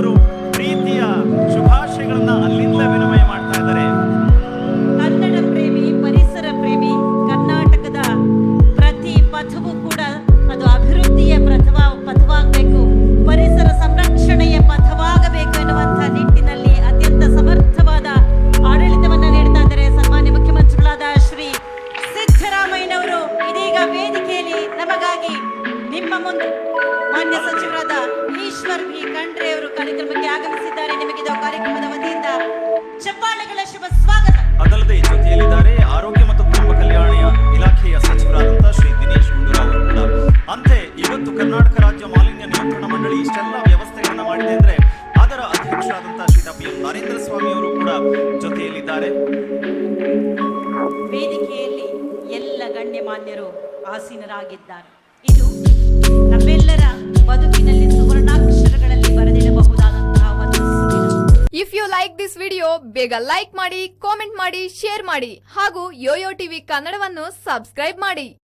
ಅವರು ಪ್ರೀತಿಯ ಶುಭಾಶಯಗಳನ್ನ ಅಲ್ಲಿಂದ ವಿನಿಮಯ ಮಾಡ್ತಾ ಇದ್ದಾರೆ. ಕನ್ನಡ ಪ್ರೇಮಿ, ಪರಿಸರ ಪ್ರೇಮಿ, ಕರ್ನಾಟಕದ ಪ್ರತಿ ಪಥವು ಕೂಡ ಅದು ಅಭಿವೃದ್ಧಿಯ ಪಥವಾಗಬೇಕು. ಪರಿಸರ ಸಂರಕ್ಷಣೆಯ ಪಥವಾಗಬೇಕು ಎನ್ನುವಂತಹ ನಿಟ್ಟಿನಲ್ಲಿ ಅತ್ಯಂತ ಸಮರ್ಥವಾದ ಆಡಳಿತವನ್ನ ನೀಡ್ತಾ ಇದ್ದಾರೆ ಸನ್ಮಾನ್ಯ ಮುಖ್ಯಮಂತ್ರಿಗಳಾದ ಶ್ರೀ ಸಿದ್ದರಾಮಯ್ಯನವರು ಇದೀಗ ವೇದಿಕೆಯಲ್ಲಿ ನಮಗಾಗಿ ನಿಮ್ಮ ಮುಂದೆ ಮಾನ್ಯ ಸಚಿವರಾದ ಈಶ್ವರ್ ಬಿ ಖಂಡ್ರೆ ಅವರು ಕಾರ್ಯಕ್ರಮಕ್ಕೆ ಆಗಮಿಸಿದ್ದಾರೆ ನಿಮಗಿದು ಕಾರ್ಯಕ್ರಮದ ವತಿಯಿಂದ ಚಪ್ಪಾಳೆಗಳ ಶುಭ ಸ್ವಾಗತ ಅದಲ್ಲದೆ ಜೊತೆಯಲ್ಲಿದ್ದಾರೆ ಆರೋಗ್ಯ ಮತ್ತು ಕುಟುಂಬ ಕಲ್ಯಾಣ ಇಲಾಖೆಯ ಸಚಿವರಾದಂತಹ ಶ್ರೀ ದಿನೇಶ್ ಗುಂಡೂರಾವ್ ಅವರು ಕೂಡ ಅಂತೆ ಇವತ್ತು ಕರ್ನಾಟಕ ರಾಜ್ಯ ಮಾಲಿನ್ಯ ನಿಯಂತ್ರಣ ಮಂಡಳಿ ಇಷ್ಟೆಲ್ಲ ವ್ಯವಸ್ಥೆಗಳನ್ನ ಮಾಡಿದೆ ಅಂದ್ರೆ ಅದರ ಅಧ್ಯಕ್ಷರಾದಂತಹ ಶ್ರೀ ಡಾ. ಪಿ. ಎಂ. ನರೇಂದ್ರ ಸ್ವಾಮಿ ಅವರು ಕೂಡ ಜೊತೆಯಲ್ಲಿದ್ದಾರೆ ವೇದಿಕೆಯಲ್ಲಿ ಎಲ್ಲ ಗಣ್ಯಮಾನ್ಯರು ಆಸೀನರಾಗಿದ್ದಾರೆ ಇದು ನಮ್ಮೆಲ್ಲರ ಬದುಕಿನಲ್ಲಿ ಸುವರ್ಣಾಕ್ಷರಗಳಲ್ಲಿ ಬರೆದಿಡಬಹುದಾದಂತಹ if you like this video ಬೇಗ ಲೈಕ್ ಮಾಡಿ ಕಾಮೆಂಟ್ ಮಾಡಿ ಶೇರ್ ಮಾಡಿ ಹಾಗೂ ಯೋಯೋ ಟಿವಿ ಕನ್ನಡವನ್ನು ಸಬ್ಸ್ಕ್ರೈಬ್ ಮಾಡಿ.